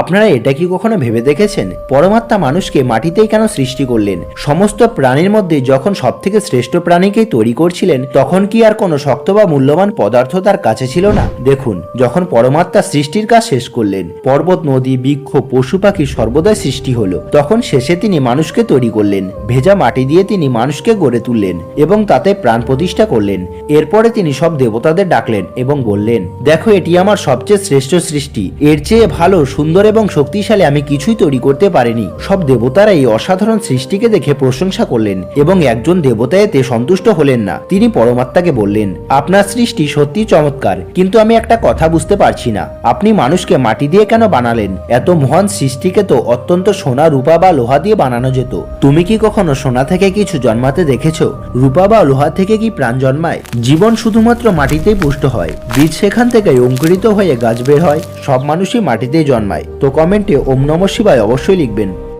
আপনারা এটা কি কখনো ভেবে দেখেছেন? পরমাত্মা মানুষকে মাটিতেই কেন সৃষ্টি করলেন? সমস্ত প্রাণীর মধ্যে যখন সব থেকে শ্রেষ্ঠ প্রাণীকেই তৈরি করছিলেন, তখন কি আর কোনো শক্ত বা মূল্যবান পদার্থ তার কাছে ছিল না? দেখুন, যখন পরমাত্মা সৃষ্টির কাজ শেষ করলেন, পর্বত, নদী, বৃক্ষ, পশু পাখি সর্বদাই সৃষ্টি হলো। তখন শেষে তিনি মানুষকে তৈরি করলেন, ভেজা মাটি দিয়ে তিনি মানুষকে গড়ে তুললেন এবং তাতে প্রাণ প্রতিষ্ঠা করলেন। এরপরে তিনি সব দেবতাদের ডাকলেন এবং বললেন, দেখো, এটি আমার সবচেয়ে শ্রেষ্ঠ সৃষ্টি। এর চেয়ে ভালো, সুন্দর এবং শক্তিশালী আমি কিছুই তৈরি করতে পারিনি। সব দেবতারা এই অসাধারণ সৃষ্টিকে দেখে প্রশংসা করলেন এবং একজন দেবতা এতে সন্তুষ্ট হলেন না। তিনি পরমাত্মাকে বললেন, আপনার সৃষ্টি সত্যি চমৎকার, কিন্তু আমি একটা কথা বুঝতে পারছি না। আপনি মানুষকে মাটি দিয়ে কেন বানালেন? এত মহান সৃষ্টিকে তো অত্যন্ত সোনা, রূপা বা লোহা দিয়ে বানানো যেত। তুমি কি কখনো সোনা থেকে কিছু জন্মাতে দেখেছ? রূপা বা লোহা থেকে কি প্রাণ জন্মায়? জীবন শুধুমাত্র মাটিতেই পুষ্ট হয়। বীজ সেখান থেকে অঙ্কুরিত হয়ে গাছ বের হয়। সব মানুষই মাটিতেই জন্মায়। তো কমেন্টে ওম নম শিবায় অবশ্যই লিখবেন।